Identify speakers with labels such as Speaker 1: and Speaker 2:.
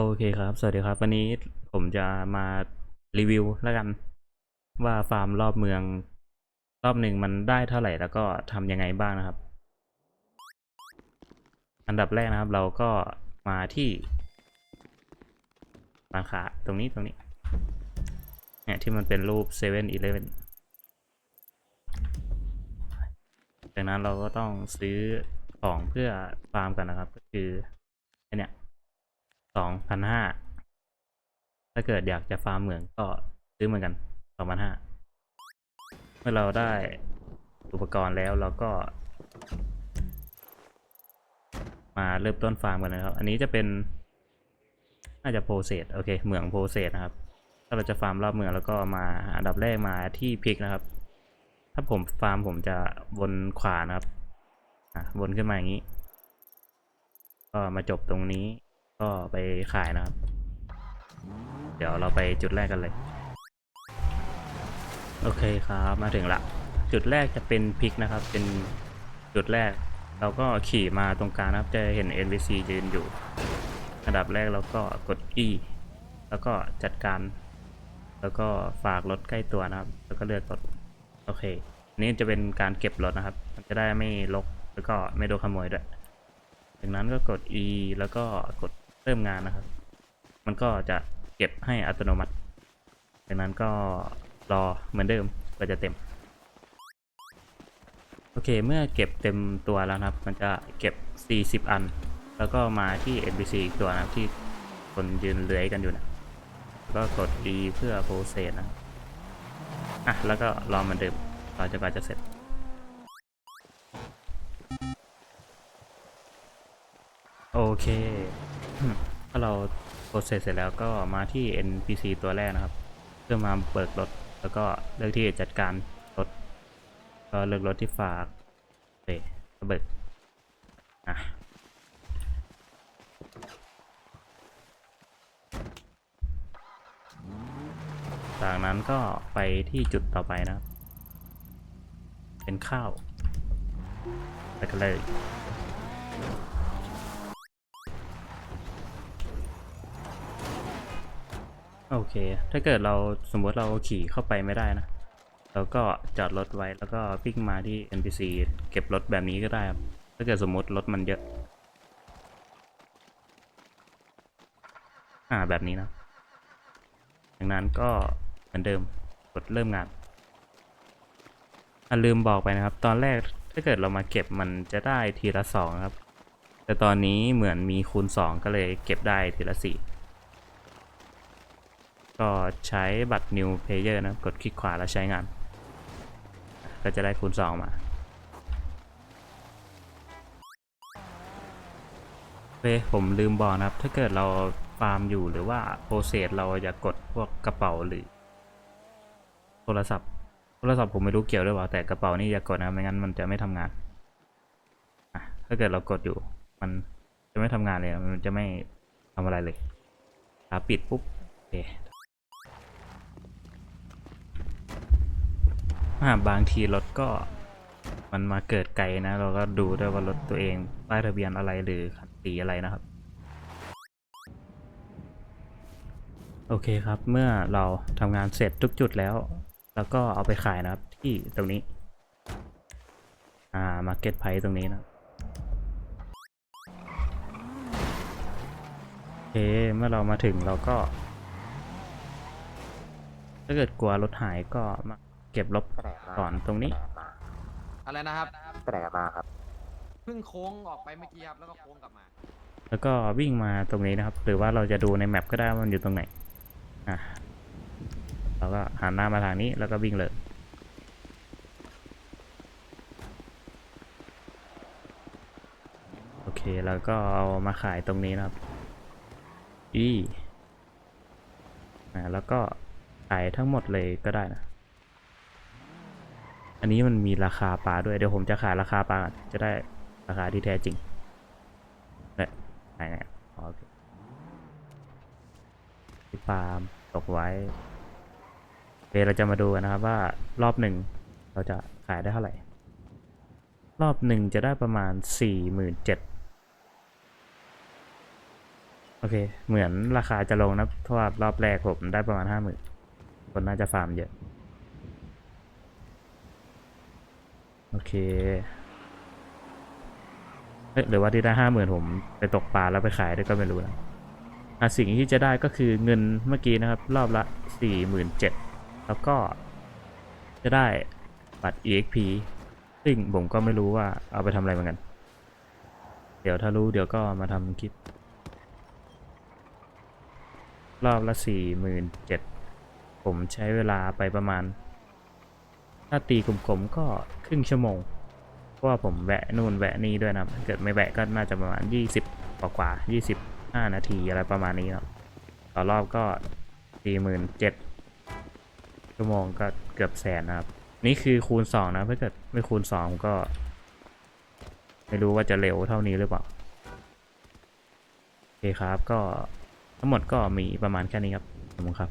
Speaker 1: โอเคครับ สวัสดีครับ วันนี้ผมจะมารีวิวแล้วกัน ว่าฟาร์มรอบเมือง รอบหนึ่งมันได้เท่าไหร่แล้วก็ทำยังไงบ้างนะครับ อันดับแรกนะครับ เราก็มาที่ร้านค้าตรงนี้ตรงนี้เนี่ยที่มันเป็นรูปเซเว่นอีเลฟเว่นจากนั้นเราก็ต้องซื้อของเพื่อฟาร์มกันนะครับ ก็คือไอเนี่ย สองพันห้าถ้าเกิดอยากจะฟาร์มเหมืองก็ซื้อเหมือนกันสองพันห้าเมื่อเราได้อุปกรณ์แล้วเราก็ มาเริ่มต้นฟาร์มกันนะครับ อันนี้จะเป็นน่าจะโพเซสโอเคเหมืองโพเซสนะครับ ถ้าเราจะฟาร์มรอบเมืองแล้วก็มาอันดับแรกมาที่พิกนะครับ ถ้าผมฟาร์มผมจะวนขวานะครับอะวนขึ้นมาอย่างนี้ ก็มาจบตรงนี้ ก็ไปขายนะครับ เดี๋ยวเราไปจุดแรกกันเลย โอเคครับมาถึงละ จุดแรกจะเป็นพิกนะครับ เป็นจุดแรก เราก็ขี่มาตรงกลางนะครับจะเห็น NPC ยืนอยู่ อันดับแรกเราก็กด E แล้วก็จัดการ แล้วก็ฝากรถใกล้ตัวนะครับ แล้วก็เลือกรถโอเค นี่จะเป็นการเก็บรถนะครับ มันจะได้ไม่ลกแล้วก็ไม่โดนขโมยด้วยจากนั้นก็กด E แล้วก็กด เริ่มงานนะครับ มันก็จะเก็บให้อัตโนมัติจากนั้นก็รอเหมือนเดิมก็จะเต็ม โอเคเมื่อเก็บเต็มตัวแล้วนะครับ มันจะเก็บ 40 อัน แล้วก็มาที่ NPC อีกตัวนะครับที่คนยืนเลื้อยกันอยู่นะก็กด E เพื่อ process นะอะแล้วก็รอเหมือนเดิมรอจนกว่าจะเสร็จโอเค ถ้าเราโปรเซสเสร็จแล้วก็มาที่ NPC ตัวแรกนะครับ เพื่อมาเบิกรถ แล้วก็เลือกที่จะจัดการรถ ก็เลือกรถที่ฝากโอเคก็เบิกอะจากนั้นก็ไปที่จุดต่อไปนะครับเป็นข้าว ไปกันเลย โอเค ถ้าเกิดเราสมมติเราขี่เข้าไปไม่ได้นะ เราก็จอดรถไว้แล้วก็วิ่งมาที่ NPC เก็บรถแบบนี้ก็ได้ครับ ถ้าเกิดสมมติรถมันเยอะ อ่าแบบนี้นะดังนั้นก็เหมือนเดิมกดเริ่มงานอะลืมบอกไปนะครับ ตอนแรกถ้าเกิดเรามาเก็บมันจะได้ทีละสองครับ แต่ตอนนี้เหมือนมีคูณสองก็เลยเก็บได้ทีละสี่ ก็ใช้บัตร New Player นะ กดคลิกขวาแล้วใช้งาน ก็จะได้คูณ 2 มาโอเคผมลืมบอกนะครับ ถ้าเกิดเราฟาร์มอยู่หรือว่าโปรเซสเราจะกดพวกกระเป๋าหรือ โทรศัพท์ โทรศัพท์ผมไม่รู้เกี่ยวด้วยเปล่า แต่กระเป๋านี่อย่ากดนะไม่งั้นมันจะไม่ทำงานถ้าเกิดเรากดอยู่ มันจะไม่ทำงานเลย มันจะไม่ทำอะไรเลยถ้าปิดปุ๊บโอเค อ่าบางทีรถก็มันมาเกิดไกลนะ เราก็ดูด้วยว่ารถตัวเองป้ายทะเบียนอะไรหรือคันสีอะไรนะครับ โอเคครับเมื่อเราทำงานเสร็จทุกจุดแล้ว แล้วก็เอาไปขายนะครับที่ตรงนี้ อ่ามาเก็ตไพตรงนี้นะโอเคเมื่อเรามาถึงเราก็ ถ้าเกิดกลัวรถหายก็มา ก็บลบก่อนตรงนี้
Speaker 2: อะไรนะครับ
Speaker 3: ไปไหนกันมาครับ
Speaker 2: เพิ่งโค้งออกไปเมื่อกี้ครับแล้วก็โค้งกลับมา
Speaker 1: แล้วก็วิ่งมาตรงนี้นะครับ หรือว่าเราจะดูในแมปก็ได้ว่ามันอยู่ตรงไหนอะเราก็หันหน้ามาทางนี้แล้วก็วิ่งเลยโอเคแล้วก็เอามาขายตรงนี้นะครับอีอ่าแล้วก็ขายทั้งหมดเลยก็ได้นะ อันนี้มันมีราคาปลาด้วย เดี๋ยวผมจะขายราคาปลาจะได้ราคาที่แท้จริงเนี่ยไหนเนี่ยโอเคที่ฟาร์มตกไว้โอเคเราจะมาดูกันนะครับว่ารอบหนึ่งเราจะขายได้เท่าไหร่ รอบหนึ่งจะได้ประมาณสี่หมื่นเจ็ดโอเค เหมือนราคาจะลงนะเพราะว่ารอบแรกผมได้ประมาณห้าหมื่นคนน่าจะฟาร์มเยอะ โอ เคเอ๊ะหรือว่าที่ได้ห้าหมื่นผมไปตกปลาแล้วไปขายด้วยก็ไม่รู้นะอะสิ่งที่จะได้ก็คือเงินเมื่อกี้นะครับ รอบละสี่หมื่นเจ็ดแล้วก็จะได้บัตร EXP ซึ่งผมก็ไม่รู้ว่าเอาไปทำอะไรเหมือนกัน เดี๋ยวถ้ารู้เดี๋ยวก็มาทำคลิป รอบละสี่หมื่นเจ็ดผมใช้เวลาไปประมาณ ถ้าตีกลมๆก็ครึ่งชั่วโมง เพราะว่าผมแวะนู่นแวะนี่ด้วยนะถ้าเกิดไม่แวะก็น่าจะประมาณ 20 กว่ากว่า25 นาทีอะไรประมาณนี้ครับต่อรอบก็47,000ชั่วโมงก็เกือบแสนนะครับ นี่คือคูณ 2 นะถ้าเกิดไม่คูณ 2 ก็ ไม่รู้ว่าจะเร็วเท่านี้หรือเปล่าโอเคครับก็ทั้งหมดก็มีประมาณแค่นี้ครับขอบคุณครับ